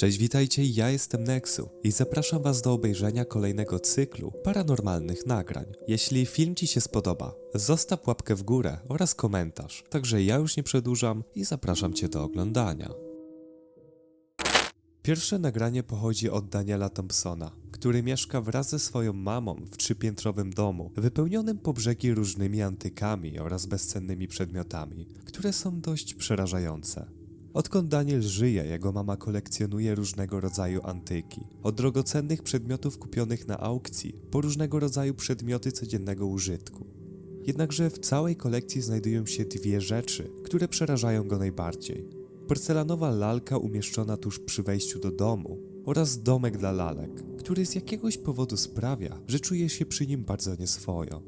Cześć, witajcie, ja jestem Nexu i zapraszam Was do obejrzenia kolejnego cyklu paranormalnych nagrań. Jeśli film Ci się spodoba, zostaw łapkę w górę oraz komentarz. Także ja już nie przedłużam i zapraszam Cię do oglądania. Pierwsze nagranie pochodzi od Daniela Thompsona, który mieszka wraz ze swoją mamą w trzypiętrowym domu, wypełnionym po brzegi różnymi antykami oraz bezcennymi przedmiotami, które są dość przerażające. Odkąd Daniel żyje, jego mama kolekcjonuje różnego rodzaju antyki. Od drogocennych przedmiotów kupionych na aukcji, po różnego rodzaju przedmioty codziennego użytku. Jednakże w całej kolekcji znajdują się dwie rzeczy, które przerażają go najbardziej. Porcelanowa lalka umieszczona tuż przy wejściu do domu oraz domek dla lalek, który z jakiegoś powodu sprawia, że czuje się przy nim bardzo nieswojo.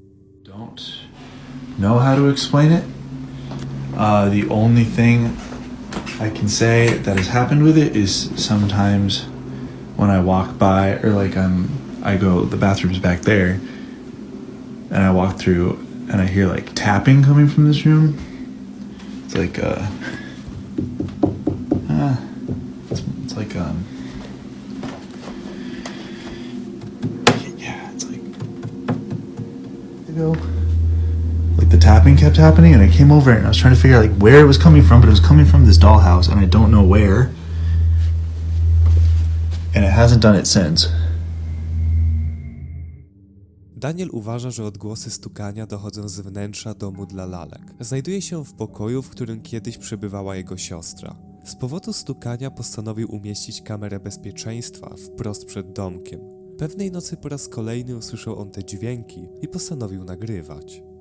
don't know how to explain it. Uh, the only thing I can say that has happened with it is sometimes when I walk by, or like I'm, I go, the bathroom's back there, and I walk through and I hear like tapping coming from this room. It's like, uh, uh it's, it's like, um, yeah, it's like, you go the tapping kept happening and I came over and I was trying to figure out like where it was coming from, but it was coming from this dollhouse and I don't know where. And it hasn't done it since. Daniel uważa, że odgłosy stukania dochodzą z wnętrza domu dla lalek. Znajduje się w pokoju, w którym kiedyś przebywała jego siostra. Z powodu stukania postanowił umieścić kamerę bezpieczeństwa wprost przed domkiem. Pewnej nocy po raz kolejny usłyszał on te dźwięki i postanowił nagrywać.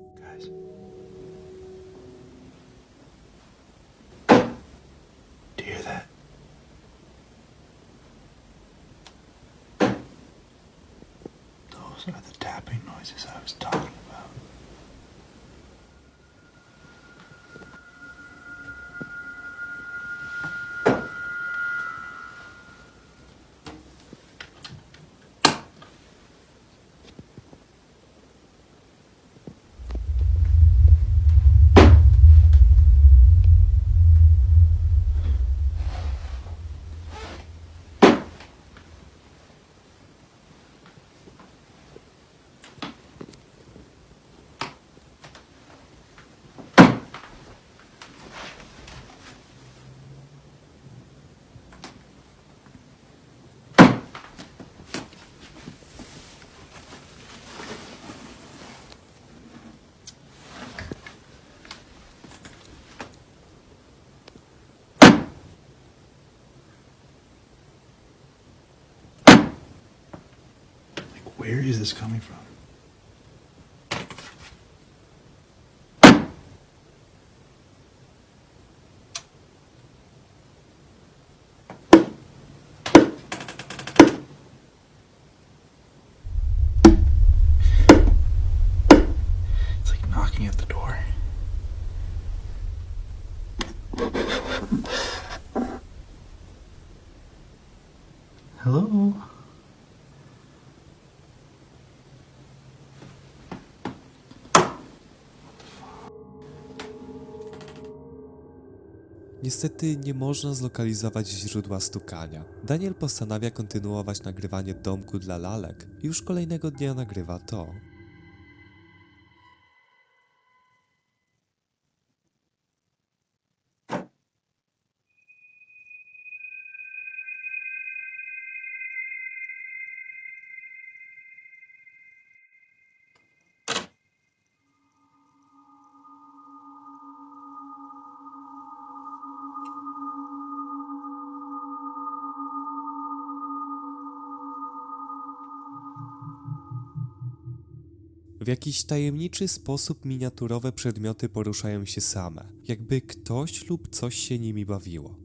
Where is this coming from? It's like knocking at the door. Hello? Niestety nie można zlokalizować źródła stukania. Daniel postanawia kontynuować nagrywanie domku dla lalek i już kolejnego dnia nagrywa to. W jakiś tajemniczy sposób miniaturowe przedmioty poruszają się same, jakby ktoś lub coś się nimi bawiło.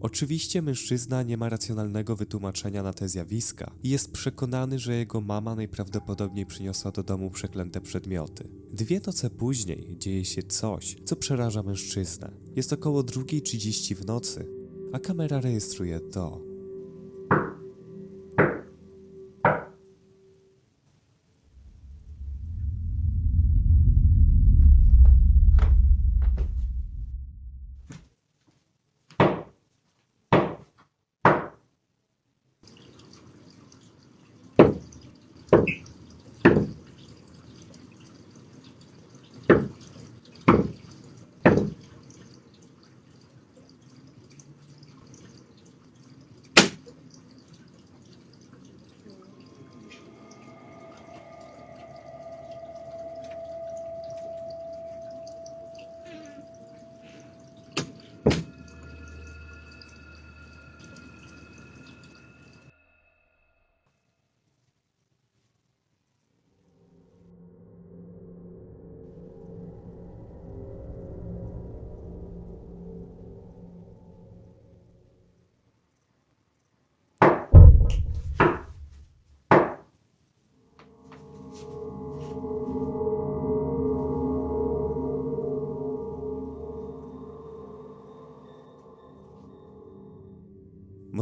Oczywiście mężczyzna nie ma racjonalnego wytłumaczenia na te zjawiska i jest przekonany, że jego mama najprawdopodobniej przyniosła do domu przeklęte przedmioty. Dwie noce później dzieje się coś, co przeraża mężczyznę. Jest około 2.30 w nocy, a kamera rejestruje to.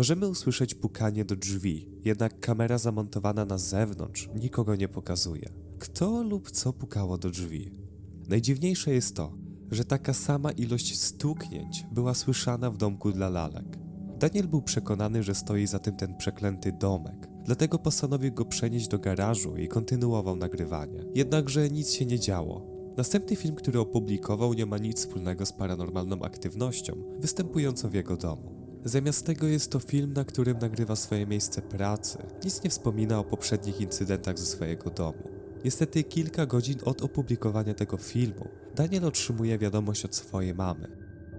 Możemy usłyszeć pukanie do drzwi, jednak kamera zamontowana na zewnątrz nikogo nie pokazuje. Kto lub co pukało do drzwi? Najdziwniejsze jest to, że taka sama ilość stuknięć była słyszana w domku dla lalek. Daniel był przekonany, że stoi za tym ten przeklęty domek, dlatego postanowił go przenieść do garażu i kontynuował nagrywanie. Jednakże nic się nie działo. Następny film, który opublikował, nie ma nic wspólnego z paranormalną aktywnością występującą w jego domu. Zamiast tego jest to film, na którym nagrywa swoje miejsce pracy. Nic nie wspomina o poprzednich incydentach ze swojego domu. Niestety kilka godzin od opublikowania tego filmu Daniel otrzymuje wiadomość od swojej mamy.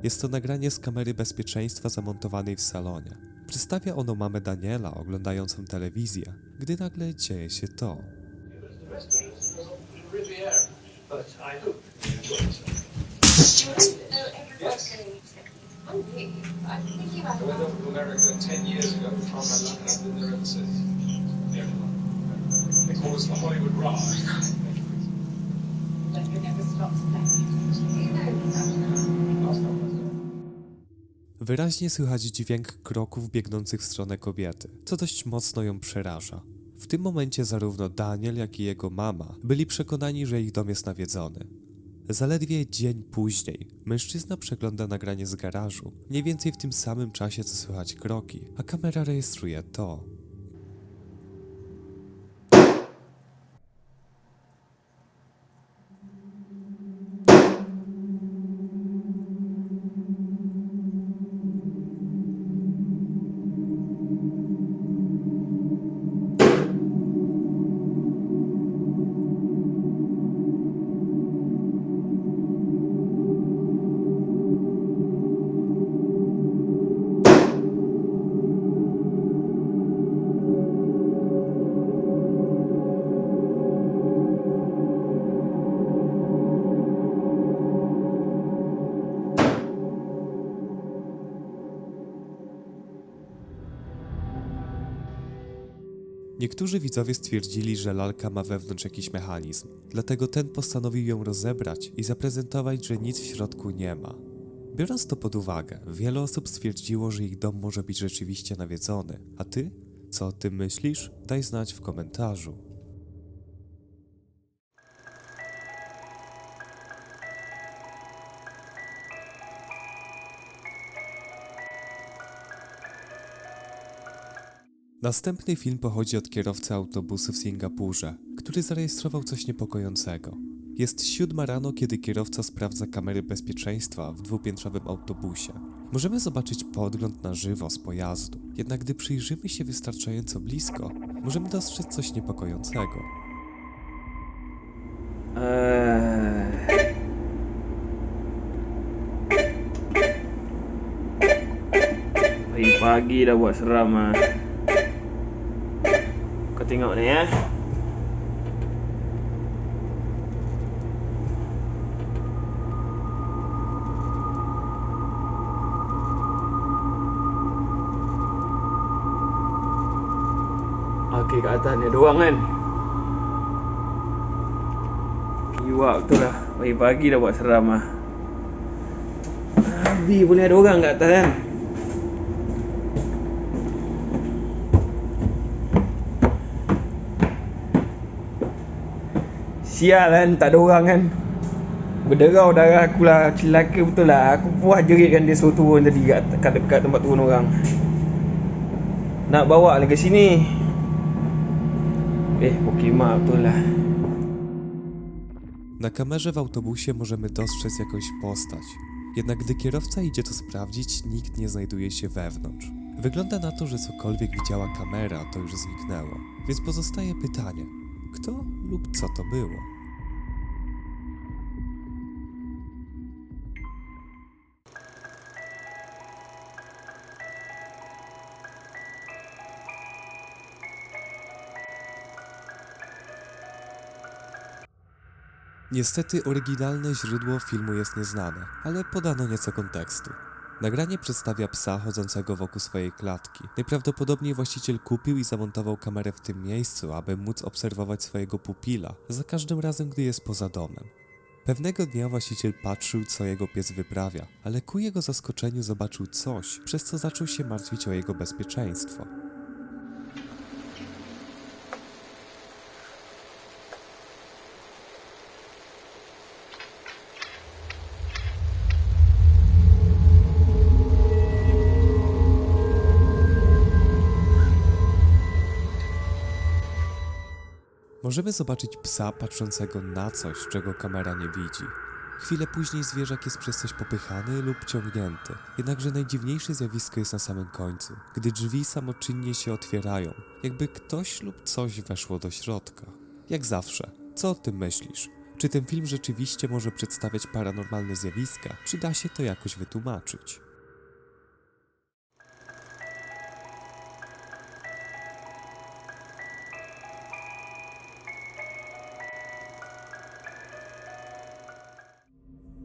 Jest to nagranie z kamery bezpieczeństwa zamontowanej w salonie. Przedstawia ono mamę Daniela oglądającą telewizję, gdy nagle dzieje się to. But I hope you enjoy yourself. Everyone's I went over to America 10 years ago and found my luck, and I've been there ever since. Everyone. They call us the Hollywood Rise. like you never stop thanking. You know that. Last time I was there. Wyraźnie słychać dźwięk kroków biegnących w stronę kobiety, co dość mocno ją przeraża. W tym momencie zarówno Daniel, jak i jego mama byli przekonani, że ich dom jest nawiedzony. Zaledwie dzień później mężczyzna przegląda nagranie z garażu, mniej więcej w tym samym czasie co słychać kroki, a kamera rejestruje to. Niektórzy widzowie stwierdzili, że lalka ma wewnątrz jakiś mechanizm, dlatego ten postanowił ją rozebrać i zaprezentować, że nic w środku nie ma. Biorąc to pod uwagę, wiele osób stwierdziło, że ich dom może być rzeczywiście nawiedzony. A ty? Co o tym myślisz? Daj znać w komentarzu. Następny film pochodzi od kierowcy autobusu w Singapurze, który zarejestrował coś niepokojącego. Jest siódma rano, kiedy kierowca sprawdza kamery bezpieczeństwa w dwupiętrowym autobusie. Możemy zobaczyć podgląd na żywo z pojazdu, jednak gdy przyjrzymy się wystarczająco blisko, możemy dostrzec coś niepokojącego. Eh. Pagi-pagi dah buat seram. Tengok ni eh. Okey kat atas ni orang kan. Iwak betul lah Pagi-pagi dah buat seram lah Abi boleh ada orang kat atas kan Sial kan tak ada orang kan Berderau darah aku lah Celaka betul lah Aku puas jeritkan dia suruh turun tadi kat, kat tempat turun orang Nak bawa lagi sini Eh Pokemon betul lah Na kamerze w autobusie możemy dostrzec jakąś postać. Jednak gdy kierowca idzie to sprawdzić, nikt nie znajduje się wewnątrz. Wygląda na to, że cokolwiek widziała kamera, to już zniknęło. Więc pozostaje pytanie: kto lub co to było? Niestety oryginalne źródło filmu jest nieznane, ale podano nieco kontekstu. Nagranie przedstawia psa chodzącego wokół swojej klatki. Najprawdopodobniej właściciel kupił i zamontował kamerę w tym miejscu, aby móc obserwować swojego pupila za każdym razem, gdy jest poza domem. Pewnego dnia właściciel patrzył, co jego pies wyprawia, ale ku jego zaskoczeniu zobaczył coś, przez co zaczął się martwić o jego bezpieczeństwo. Możemy zobaczyć psa patrzącego na coś, czego kamera nie widzi. Chwilę później zwierzak jest przez coś popychany lub ciągnięty. Jednakże najdziwniejsze zjawisko jest na samym końcu, gdy drzwi samoczynnie się otwierają, jakby ktoś lub coś weszło do środka. Jak zawsze, co o tym myślisz? Czy ten film rzeczywiście może przedstawiać paranormalne zjawiska? Czy da się to jakoś wytłumaczyć?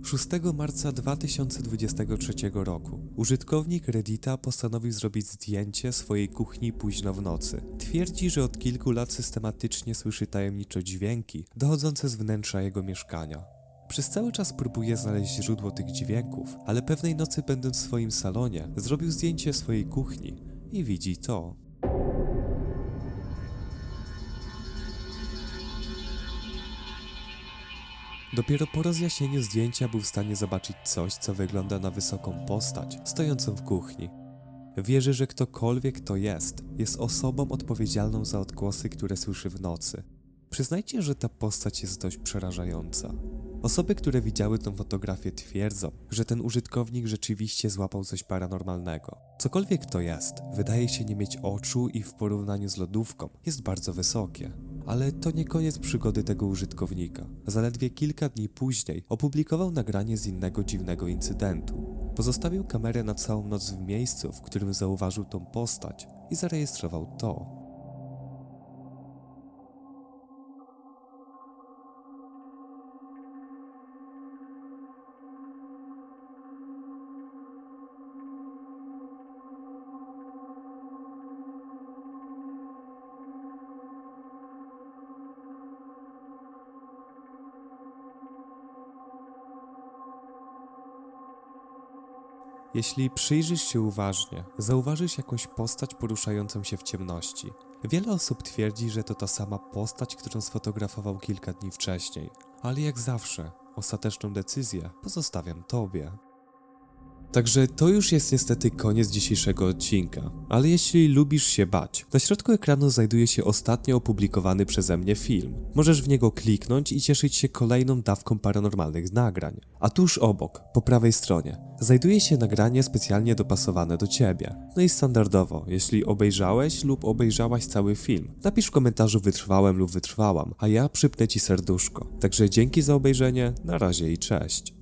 Szóstego marca 2023 roku użytkownik Reddita postanowił zrobić zdjęcie swojej kuchni późno w nocy. Twierdzi, że od kilku lat systematycznie słyszy tajemnicze dźwięki dochodzące z wnętrza jego mieszkania. Przez cały czas próbuje znaleźć źródło tych dźwięków, ale pewnej nocy będąc w swoim salonie, zrobił zdjęcie swojej kuchni i widzi to. Dopiero po rozjaśnieniu zdjęcia był w stanie zobaczyć coś, co wygląda na wysoką postać stojącą w kuchni. Wierzy, że ktokolwiek to jest, jest osobą odpowiedzialną za odgłosy, które słyszy w nocy. Przyznajcie, że ta postać jest dość przerażająca. Osoby, które widziały tą fotografię, twierdzą, że ten użytkownik rzeczywiście złapał coś paranormalnego. Cokolwiek to jest, wydaje się nie mieć oczu i w porównaniu z lodówką jest bardzo wysokie. Ale to nie koniec przygody tego użytkownika. Zaledwie kilka dni później opublikował nagranie z innego dziwnego incydentu. Pozostawił kamerę na całą noc w miejscu, w którym zauważył tą postać i zarejestrował to. Jeśli przyjrzysz się uważnie, zauważysz jakąś postać poruszającą się w ciemności. Wiele osób twierdzi, że to ta sama postać, którą sfotografował kilka dni wcześniej, ale jak zawsze, ostateczną decyzję pozostawiam Tobie. Także to już jest niestety koniec dzisiejszego odcinka, ale jeśli lubisz się bać, na środku ekranu znajduje się ostatnio opublikowany przeze mnie film. Możesz w niego kliknąć i cieszyć się kolejną dawką paranormalnych nagrań. A tuż obok, po prawej stronie, znajduje się nagranie specjalnie dopasowane do ciebie. No i standardowo, jeśli obejrzałeś lub obejrzałaś cały film, napisz w komentarzu wytrwałem lub wytrwałam, a ja przypnę ci serduszko. Także dzięki za obejrzenie, na razie i cześć.